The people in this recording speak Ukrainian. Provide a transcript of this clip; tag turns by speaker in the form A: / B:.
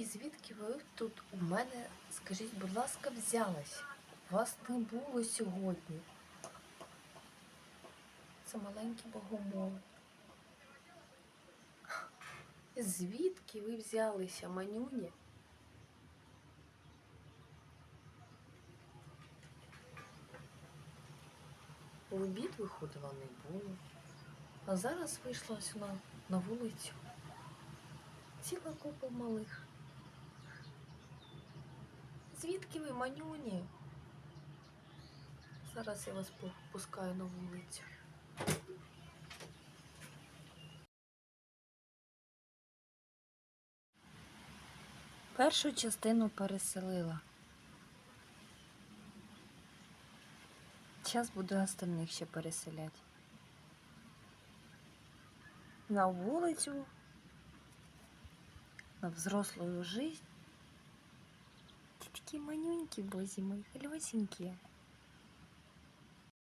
A: І звідки ви тут у мене, скажіть, будь ласка, взялась? Вас не було сьогодні. Це маленький богомол. Звідки ви взялися, манюні? В обід виходила не було. А зараз вийшла сюди на вулицю. Ціла купа малих. Звідки ви, манюні? Зараз я вас пускаю на вулицю. Першу частину переселила. Зараз буду остальних ще переселяти. На вулицю, на взрослую жизнь. Ті такі манюнькі, бозі мої, хальосенькі.